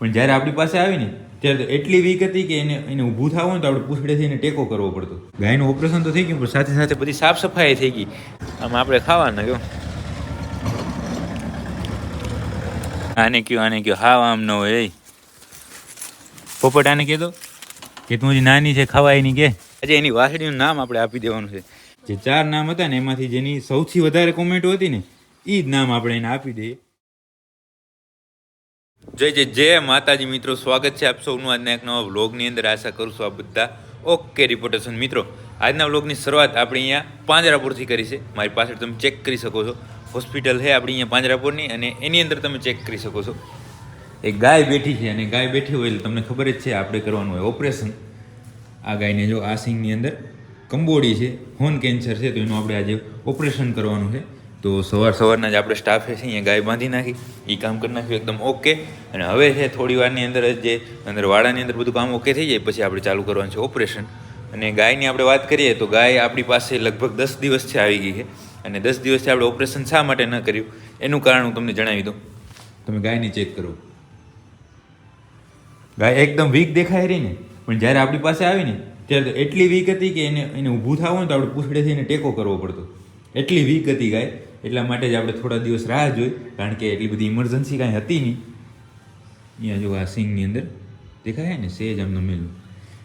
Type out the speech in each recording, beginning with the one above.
પણ જ્યારે આપણી પાસે આવી ને, ત્યારે એટલી વીક હતી કે એને એને ઊભું થવું હોય તો આપણે પૂછડેથી એને ટેકો કરવો પડતો. ગાયનું ઓપરેશન તો થઈ ગયું, પણ સાથે સાથે બધી સાફ સફાઈ થઈ ગઈ. આમ આપણે ખાવાના કહો આને કયો આને કયો હા આમ ન હોય પોપટ આને કહેતો, કે તું હજી નાની છે, ખવાય નહીં કે. આજે એની વાસળીનું નામ આપણે આપી દેવાનું છે. જે ચાર નામ હતા ને, એમાંથી જેની સૌથી વધારે કોમેન્ટો હતી ને એ જ નામ આપણે એને આપી દઈએ. જય જય જય માતાજી મિત્રો, સ્વાગત છે આપ સૌનું આજના એક નવા વ્લોગની અંદર. આશા કરું છું આ બધા ઓકે રિપોર્ટેશન મિત્રો, આજના વ્લોગની શરૂઆત આપણે અહીંયા પાંજરાપુરથી કરી છે. મારી પાછળ તમે ચેક કરી શકો છો. હોસ્પિટલ છે આપણી અહીંયા પાંજરાપુરની અને એની અંદર તમે ચેક કરી શકો છો. એ ગાય બેઠી છે અને ગાય બેઠી હોય એટલે તમને ખબર જ છે, આપણે કરવાનું હોય ઓપરેશન આ ગાયને જો આ સિંગની અંદર કંબોડી છે હોન કેન્સર છે, તો એનું આપણે આજે ઓપરેશન કરવાનું છે. તો સવાર સવારના જ આપણે સ્ટાફે છે અહીંયા ગાય બાંધી નાખી. એ કામ કરી નાખ્યું એકદમ ઓકે અને હવે છે થોડી વારની અંદર જ જે અંદર વાડાની અંદર બધું કામ ઓકે થઈ જાય, પછી આપણે ચાલુ કરવાનું છે ઓપરેશન અને ગાયની આપણે વાત કરીએ તો ગાય આપણી પાસે લગભગ દસ દિવસ છે આવી ગઈ છે. અને દસ દિવસથી આપણે ઓપરેશન શા માટે ન કર્યું? એનું કારણ હું તમને જણાવી દઉં. તમે ગાયને ચેક કરો. ગાય એકદમ વીક દેખાય રહી ને. પણ જ્યારે આપણી પાસે આવી ને, ત્યારે તો એટલી વીક હતી કે એને એને ઊભું થવું હોય તો આપણે પૂછડેથી એને ટેકો કરવો પડતો. એટલી વીક હતી ગાય. એટલા માટે જ આપણે થોડા દિવસ રાહ જોઈ, કારણ કે એટલી બધી ઇમરજન્સી કાંઈ હતી નહીં. અહીંયા જો આ સિંગની અંદર દેખાય ને, સેજ આમનો મેલો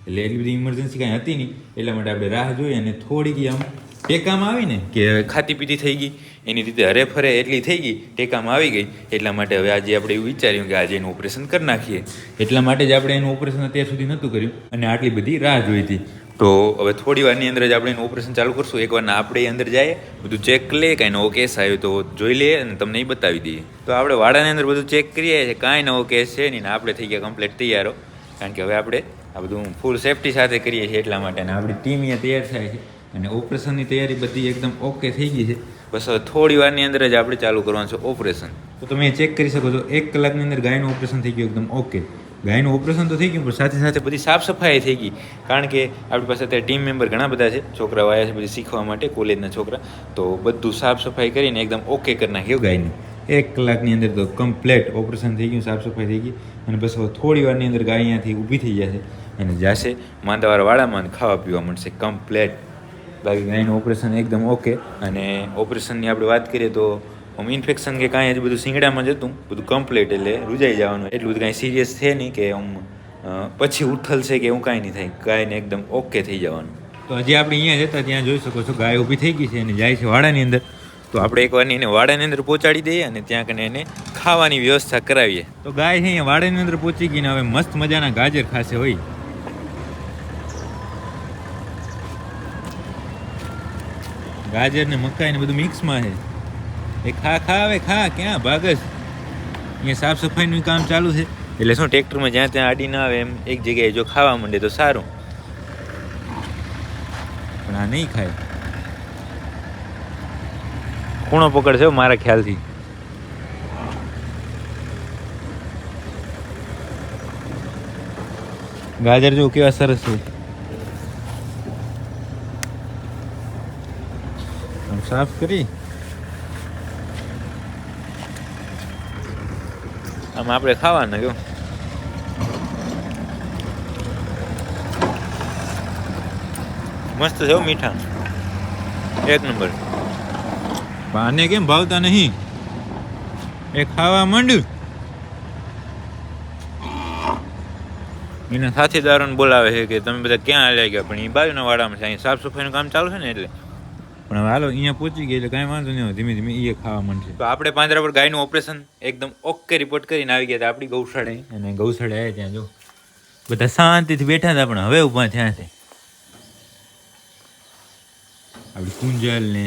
એટલે એટલી બધી ઇમરજન્સી કાંઈ હતી નહીં, એટલા માટે આપણે રાહ જોઈ અને થોડીક આમ ટેકામાં આવી ને, કે ખાતી પીતી થઈ ગઈ, એની રીતે હરે ફરે એટલી થઈ ગઈ, ટેકામાં આવી ગઈ, એટલા માટે હવે આજે આપણે એવું વિચાર્યું કે આજે એનું ઓપરેશન કરી નાખીએ. એટલા માટે જ આપણે એનું ઓપરેશન અત્યાર સુધી નહોતું કર્યું અને આટલી બધી રાહ જોઈ હતી. તો હવે થોડી વારની અંદર જ આપણે એનું ઓપરેશન ચાલુ કરશું. એકવારના આપણે અંદર જઈએ, બધું ચેક લે કાંઈ નવો કેસ આવ્યો તો જોઈ લઈએ અને તમને એ બતાવી દઈએ. તો આપણે વાડાની અંદર બધું ચેક કરીએ છીએ, કાંઈ નવો કેસ છે નહીં આપણે થઈ ગયા કમ્પ્લીટ તૈયારો કારણ કે હવે આપણે આ બધું ફૂલ સેફટી સાથે કરીએ છીએ એટલા માટે. અને આપણી ટીમ અહીંયા તૈયાર થાય છે. અને ઓપરેશનની તૈયારી બધી એકદમ ઓકે થઈ ગઈ છે. બસ થોડી વારની અંદર જ આપણે ચાલુ કરવાનું છે ઓપરેશન. તો તમે ચેક કરી શકો છો, એક કલાકની અંદર ગાયનું ઓપરેશન થઈ ગયું એકદમ ઓકે ગાયનું ઓપરેશન તો થઈ ગયું, પણ સાથે સાથે બધી સાફ સફાઈ થઈ ગઈ. કારણ કે આપણી પાસે અત્યારે ટીમ મેમ્બર ઘણા બધા છે, છોકરાઓ આવ્યા છે બધી શીખવા માટે કોલેજના છોકરા. તો બધું સાફ સફાઈ કરીને એકદમ ઓકે કરી નાખ્યું ગાયની. એક કલાકની અંદર તો કમ્પ્લેટ ઓપરેશન થઈ ગયું, સાફ સફાઈ થઈ ગઈ. અને બસ હવે થોડી વારની અંદર ગાય અહીંયાથી ઊભી થઈ જશે અને જશે માંદાવાર વાળામાં ખાવા પીવા મળશે કમ્પ્લેટ બાકી ગાયનું ઓપરેશન એકદમ ઓકે અને ઓપરેશનની આપણે વાત કરીએ તો આમ ઇન્ફેક્શન કે કાંઈ જ બધું શિંગડામાં જતું બધું કમ્પ્લીટ એટલે રૂજાઈ જવાનું. એટલું બધું કાંઈ સિરિયસ છે નહીં કે આમ પછી ઉઠલ છે કે એવું કાંઈ નહીં થાય. ગાયને એકદમ ઓકે થઈ જવાનું. તો હજી આપણે અહીંયા જતા ત્યાં જોઈ શકો છો ગાય ઊભી થઈ ગઈ છે અને જાય છે વાડાની અંદર. તો આપણે એકવારની એને વાડાની અંદર પહોંચાડી દઈએ અને ત્યાં કને એને ખાવાની વ્યવસ્થા કરાવીએ. તો ગાય અહીંયા વાડાની અંદર પહોંચી ગઈ ને હવે મસ્ત મજાના ગાજર ખાશે, હોય. ગાજર ને મકાઈ ને બધું મિક્સમાં છે. એ ખા ખા આવે ખા ક્યાં ભાગસ અહીંયા સાફ સફાઈનું કામ ચાલુ છે. એટલે શું ટ્રેક્ટરમાં જ્યાં ત્યાં આડી ના આવે એમ એક જગ્યાએ જો ખાવા માંડે તો સારું. પણ આ નહીં ખાય. ખૂણો પકડશે મારા ખ્યાલથી. ગાજર જો કેવા સરસ છે. સાફ કરી. આમ આપણે ખાવાના જો. મસ્ત છે મીઠા. એક નંબર. આને કેમ ભાવતા નહીં? એ ખાવા માંડ્યું. એના સાથીદારોને બોલાવે છે કે તમે બધા ક્યાં હાલ્યા ગયા? પણ એ બાજુના વાડામાં છે અહીં સાફ સફાઈનું કામ ચાલુ છે ને એટલે. પણ હવે હાલો અહીંયા પહોંચી ગયા એટલે કાંઈ વાંધો નહીં ધીમે ધીમે એ ખાવા માંડશે. તો આપણે પાંદરા પર ગાયનું ઓપરેશન એકદમ ઓકે રિપોર્ટ કરીને આવી ગયા હતા આપણી ગૌશાળે. અને ગૌશાળે આવ્યા ત્યાં જો બધા શાંતિથી બેઠા હતા પણ હવે ઊભા થયા છે. આપણી કુંજલ ને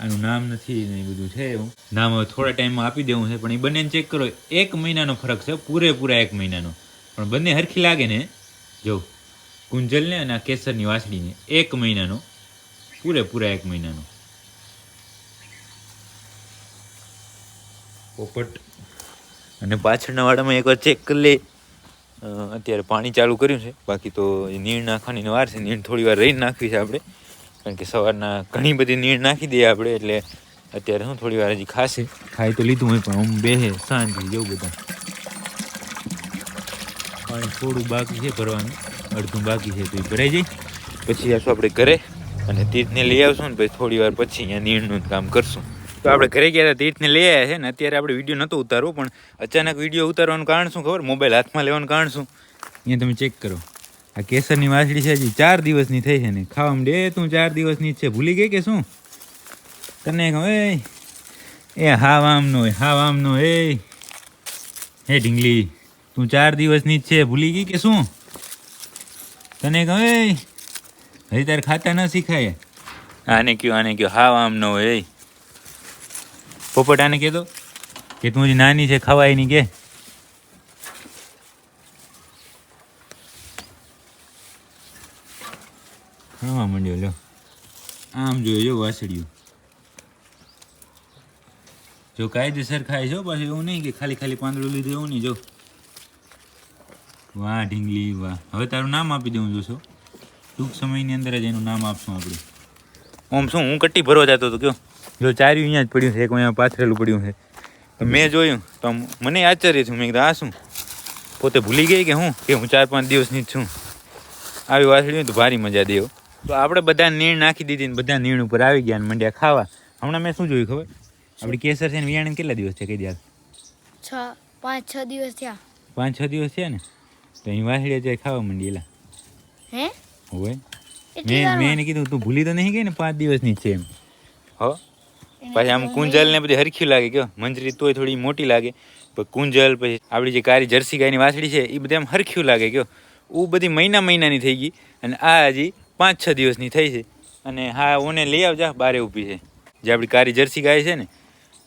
આનું નામ નથી ને એ બધું છે એવું. નામ હવે થોડા ટાઈમમાં આપી દેવું છે પણ એ બંનેને ચેક કરો એક મહિનાનો ફરક છે પૂરેપૂરા એક મહિનાનો. પણ બંને હરખી લાગે ને જો કુંજલને અને આ કેસરની વાસળીને એક મહિનાનો પૂરેપૂરા એક મહિનાનો પોપટ. અને પાછળના વાડામાં એકવાર ચેક કરી લે અત્યારે પાણી ચાલુ કર્યું છે. બાકી તો એ નીણ નાખવાની વાર છે. નીણ થોડી વાર રહીને નાખવી છે આપણે. કારણ કે સવારના ઘણી બધી નીણ નાખી દઈએ આપણે એટલે અત્યારે શું થોડી વાર હજી ખાશે. ખાઈ તો લીધું હોય પણ આમ બેહે થઈ જેવું બધા. પાણી થોડું બાકી છે ભરવાનું. અડધું બાકી છે તો એ ભરાઈ જાય. પછી આશું આપણે ઘરે. અને તીર્થને લઈ આવશું ને પછી થોડી વાર પછી અહીંયા નીણનું કામ કરશું. તો આપણે ઘરે ગયા તીર્થને લઈ આવ્યા છે ને અત્યારે આપણે વીડિયો નહોતો ઉતારવો પણ અચાનક વીડિયો ઉતારવાનું કારણ શું ખબર? મોબાઈલ હાથમાં લેવાનું કારણ શું? અહીંયા તમે ચેક કરો. આ કેસરની માછલી છે હજી ચાર દિવસની થઈ છે ને. ખાવામાં ડે તું ચાર દિવસની જ છે. ભૂલી ગઈ કે શું? તને કહું એ આમનો એ હાવ આમનો એ હે ઢીંગલી તું ચાર દિવસની જ છે. ભૂલી ગઈ કે શું? તને કહું હજી તારે ખાતા ન શીખાય. આને કયો આને કયો હાવ હોય એ પોપટ આને કહેતો કે તું હજી નાની છે ખવાય નહીં કે. ખાવા માંડ્યો લો આમ જોયો જો વાસળિયું જો કાયદેસર ખાય છો પાછું એવું નહીં કે ખાલી ખાલી પાંદડું લીધું એવું નહીં જો. વાહ ઢીંગલી વાહ. હવે તારું નામ આપી દઉં જોશો. ટૂંક સમયની અંદર જ એનું નામ આપશું આપણે. ઓમ શું હું કટ્ટી ભરવા જતો હતો કયો? જો ચાર્યું અહીંયા જ પડ્યું છે એક અહીંયા પાથરેલું પડ્યું છે. મેં જોયું તો આમ મને આશ્ચર્ય છું મેં કીધું આ શું? પોતે ભૂલી ગઈ કે હું? કે હું ચાર પાંચ દિવસની જ છું. આવી વાસળી તો ભારી મજા દેવો તો આપણે બધા નીણ નાખી દીધી ને બધા નીણ ઉપર આવી ગયા ને મંડ્યા ખાવા. હમણાં મેં શું જોયું ખબર? આપણી કેસર છે ને વિયાણી કેટલા દિવસ છે કઈ દે છ પાંચ છ દિવસ થયા. પાંચ છ દિવસ છે ને? તો અહીં વાસળી અત્યારે ખાવા માંડી એલા. હે? હોય. મેં મેં એને કીધું તું ભૂલી તો નહીં ગઈ ને પાંચ દિવસની છે એમ. હો? પછી આમ કુંજલ ને બધી હરખી લાગે કયો? મંજરી તોય થોડી મોટી લાગે. પણ કુંજલ પછી આપણી જે કારી જર્સી ગાયની વાછડી છે એ બધી આમ હરખ્યું લાગે કયો? ઉ બધી મહિના મહિનાની થઈ ગઈ અને આ હજી પાંચ છ દિવસની થઈ છે. અને હા ઓને લઈ આવજા બારે ઊભી છે. જે આપણી કારી જર્સી ગાય છે ને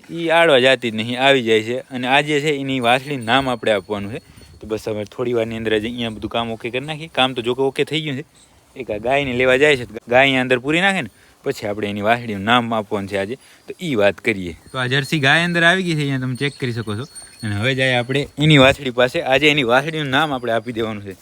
એ આડવા જાતી જ નહીં આવી જાય છે. અને આજે છે એની વાછડી નામ આપણે આપવાનું છે. તો બસ હવે થોડી વારની અંદર જ અહીંયા બધું કામ ઓકે કરી નાખીએ. કામ તો જોકે ઓકે થઈ ગયું છે. એક આ ગાયને લેવા જાય છે ગાય અંદર પૂરી નાખે ને, પછી આપણે એની વાસળીનું નામ આપવાનું છે આજે. તો એ વાત કરીએ. તો આ જર્સી ગાય અંદર આવી ગઈ છે, અહીંયા તમે ચેક કરી શકો છો. અને હવે જાય આપણે એની વાસળી પાસે. આજે એની વાસળીનું નામ આપણે આપી દેવાનું છે.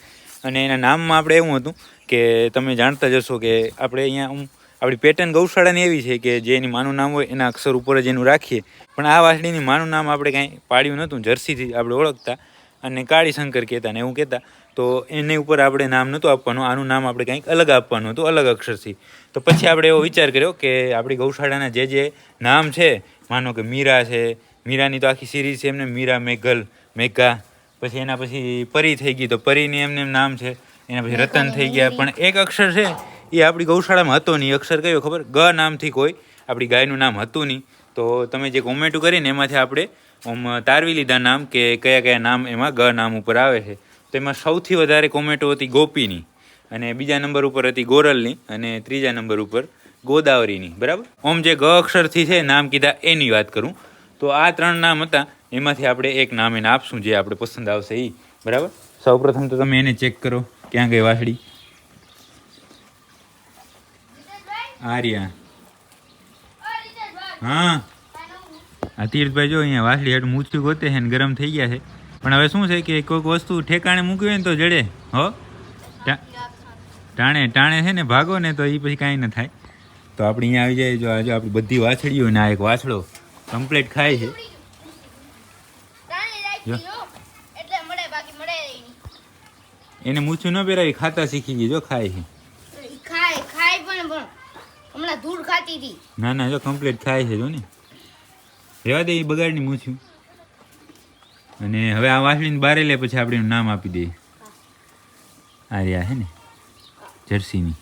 અને એના નામમાં આપણે એવું હતું કે તમે જાણતા જશો કે આપણે અહીંયા હું આપણી પેટર્ન ગૌશાળાની એવી છે કે જે એની માનું નામ હોય એના અક્ષર ઉપર જ એનું રાખીએ. પણ આ વાસળીની માનું નામ આપણે કાંઈ પાડ્યું નહોતું. જર્સીથી આપણે ઓળખતા. અને કાળી શંકર કહેતા ને એવું કહેતા. તો એને ઉપર આપણે નામ નહોતું આપવાનું, આનું નામ આપણે કંઈક અલગ આપવાનું હતું, અલગ અક્ષરથી. તો પછી આપણે એવો વિચાર કર્યો કે આપણી ગૌશાળાના જે જે નામ છે, માનો કે મીરા છે, મીરાની તો આખી સિરીઝ છે એમને, મીરા, મેઘલ, મેઘા, પછી એના પછી પરી થઈ ગઈ, તો પરીની એમને એમ નામ છે, એના પછી રતન થઈ ગયા, પણ એક અક્ષર છે, એ આપણી ગૌશાળામાં હતો નહીં. અક્ષર કયો ખબર? ગ નામથી કોઈ આપણી ગાયનું નામ હતું નહીં. તો તમે જે કોમેન્ટો કરીને એમાંથી આપણે આમ તારવી લીધા નામ કે કયા કયા નામ એમાં ગ નામ ઉપર આવે છે. તો એમાં સૌથી વધારે કોમેન્ટો હતી ગોપીની અને બીજા નંબર ઉપર હતી ગોરલની અને ત્રીજા નંબર ઉપર ગોદાવરીની. બરાબર? ઓમ જે ગ અક્ષરથી છે નામ કીધા એની વાત કરું. તો આ ત્રણ નામ હતા એમાંથી આપણે એક નામ એને આપશું જે આપણે પસંદ આવશે એ બરાબર? સૌપ્રથમ તો તમે એને ચેક કરો ક્યાં ગઈ વાસળી આર્યા. હા. આ તીર્થભાઈ જો અહીંયા વાસળી હેઠ મૂછ્યું ગોતે છે ને ગરમ થઈ ગયા છે. પણ હવે શું છે કે કોઈક વસ્તુ ઠેકાણે મૂકવી હોય ને તો જડે હો? ટાણે ટાણે છે ને ભાગો ને તો એ પછી કાંઈ ન થાય. તો આપણે અહીંયા આવી જાય જો આ જો આપણી બધી વાછડીઓ ને આ એક વાછડો કમ્પ્લીટ ખાય છે. એને મૂછું ન પહેરાવી ખાતા શીખી ગઈ જો ખાય છે. ખાય ખાય પણ પણ હમણાં ધૂળ ખાતી હતી. ના ના જો કમ્પ્લીટ ખાય છે જો ને. રહેવા દે એ બગાડની મૂછ્યું અને હવે આ વાસળીને બારે લે પછી આપણે નામ આપી દઈએ. આ રહ્યા છે ને જર્સીની.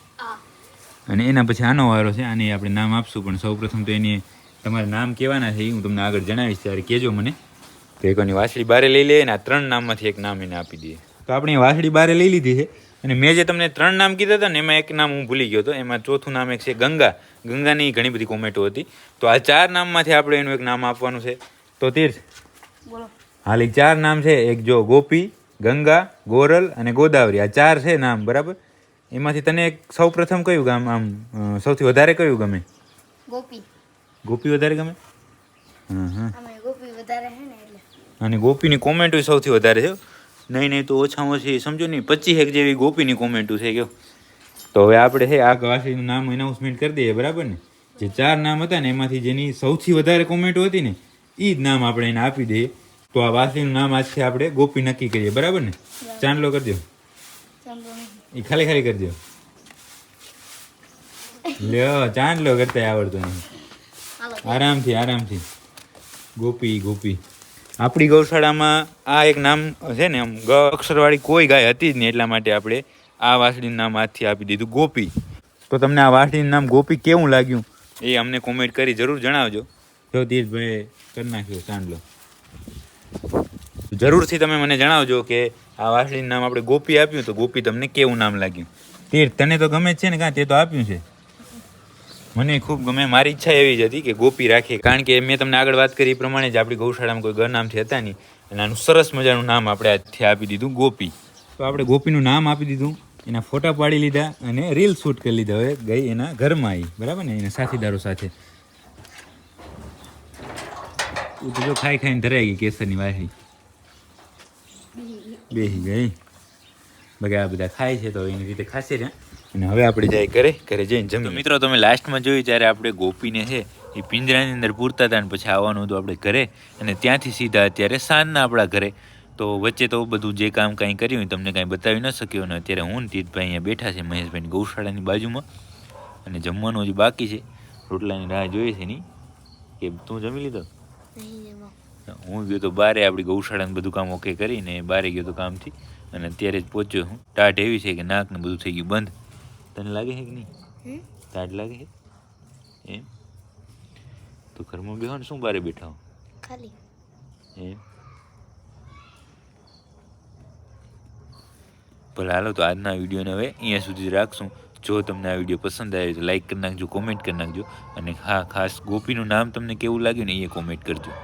અને એના પછી આનો વારો છે આને આપણે નામ આપશું પણ સૌપ્રથમ તો એને તમારે નામ કહેવાના છે એ હું તમને આગળ જણાવીશ ત્યારે કહેજો મને. તો એકની વાસળી બારે લઈ લે અને આ ત્રણ નામમાંથી એક નામ એને આપી દઈએ. તો આપણે વાસળી બારે લઈ લીધી છે. અને મેં જે તમને ત્રણ નામ કીધા હતા ને એમાં એક નામ હું ભૂલી ગયો હતો. એમાં ચોથું નામ એક છે ગંગા. ગંગાની ઘણી બધી કોમેન્ટો હતી. તો આ ચાર નામમાંથી આપણે એનું એક નામ આપવાનું છે. તો તીર્થ હાલ એ ચાર નામ છે. એક જો ગોપી ગંગા ગોરલ અને ગોદાવરી. આ ચાર છે નામ બરાબર? એમાંથી તને એક સૌ પ્રથમ કયું ગામ આમ સૌથી વધારે કયું ગમે? ગોપી. ગોપી વધારે ગમે? હા હા ગોપી વધારે અને ગોપીની કોમેન્ટો સૌથી વધારે છે નહીં નહીં તો ઓછામાં ઓછી સમજો નહીં પચીસ એક જેવી ગોપીની કોમેન્ટો છે કયો. તો હવે આપણે છે આ વાસીનું નામ એનાઉન્સમેન્ટ કરી દઈએ બરાબર ને? જે ચાર નામ હતા ને એમાંથી જેની સૌથી વધારે કોમેન્ટો હતી ને એ જ નામ આપણે એને આપી દઈએ. તો આ વાસળીનું નામ આજથી આપણે ગોપી નક્કી કરીએ બરાબર ને? ચાંદલો કરજો ચાંદલો નહીં. એ ખાલી ખાલી કરજો લ્યો ચાંદલો કરતા આવડતો નહીં. હાલો આરામથી આરામથી. ગોપી ગોપી. આપણી ગૌશાળામાં આ એક નામ છે ને, આમ ગ અક્ષરવાળી કોઈ ગાય હતી જ નહીં એટલા માટે આપણે આ વાસળીનું નામ આજથી આપી દીધું, ગોપી. તો તમને આ વાસળીનું નામ ગોપી કેવું લાગ્યું? એ અમને કોમેન્ટ કરી જરૂર જણાવજો. જો તીર્થભાઈ કરી નાખ્યો ચાંદલો જરૂરથી તમે મને જણાવજો કે આ વાસળીનું નામ આપણે ગોપી આપ્યું, તો ગોપી તમને કેવું નામ લાગ્યું? તીર્થ તને તો ગમે છે ને કાં તે તો આપ્યું છે. મને ખૂબ ગમે, મારી ઈચ્છા એવી જ હતી કે ગોપી રાખીએ કારણ કે મેં તમને આગળ વાત કરી એ પ્રમાણે જ આપણી ગૌશાળામાં કોઈ ઘર નામથી હતા નહીં. અને આનું સરસ મજાનું નામ આપણે આજથી આપી દીધું, ગોપી. તો આપણે ગોપીનું નામ આપી દીધું, એના ફોટા પાડી લીધા અને રીલ શૂટ કરી લીધા. હવે ગઈ એના ઘરમાં આવી, બરાબર ને? એના સાથીદારો સાથે. જો ખાઈ ખાઈને ધરાઈ ગઈ કેસરની વાહી. બેસી ગઈ. આ બધા ખાય છે તો એની રીતે ખાશે રહ્યા અને હવે આપણે જાય ઘરે ઘરે જઈને જમી મિત્રો તમે લાસ્ટમાં જોયું ત્યારે આપણે ગોપીને છે એ પિંજરાની અંદર પૂરતા હતા અને પછી આવવાનું હતું આપણે ઘરે અને ત્યાંથી સીધા અત્યારે સાંજના આપણા ઘરે. તો વચ્ચે તો બધું જે કામ કાંઈ કર્યું હોય તમને કાંઈ બતાવી ન શક્યો અને અત્યારે હું ને તીર્થભાઈ અહીંયા બેઠા છે મહેશભાઈની ગૌશાળાની બાજુમાં અને જમવાનું હજી બાકી છે. રોટલાની રાહ જોઈએ છે નહીં કે તું જમી લીધો? હું ગયો તો બારે આપણી ગૌશાળાનું બધું કામ ઓકે કરીને બારે ગયો તો કામથી. અને અત્યારે જ પહોંચ્યો હું. ટાટ એવી છે કે નાક ને બધું થઈ ગયું બંધ. તને લાગે છે કે નહીં? તાડ લાગે છે? એમ? તો ઘરમાં બેહો ને શું બારે બેઠા હો? ખાલી. એમ? ભલે હાલો તો આજના વિડીયોને હવે અહીંયા સુધી રાખશું. જો તમને આ વીડિયો પસંદ આવે તો લાઈક કરી નાખજો કોમેન્ટ કરી નાખજો. અને હા ખાસ ગોપીનું નામ તમને કેવું લાગ્યું ને એ કોમેન્ટ કરજો.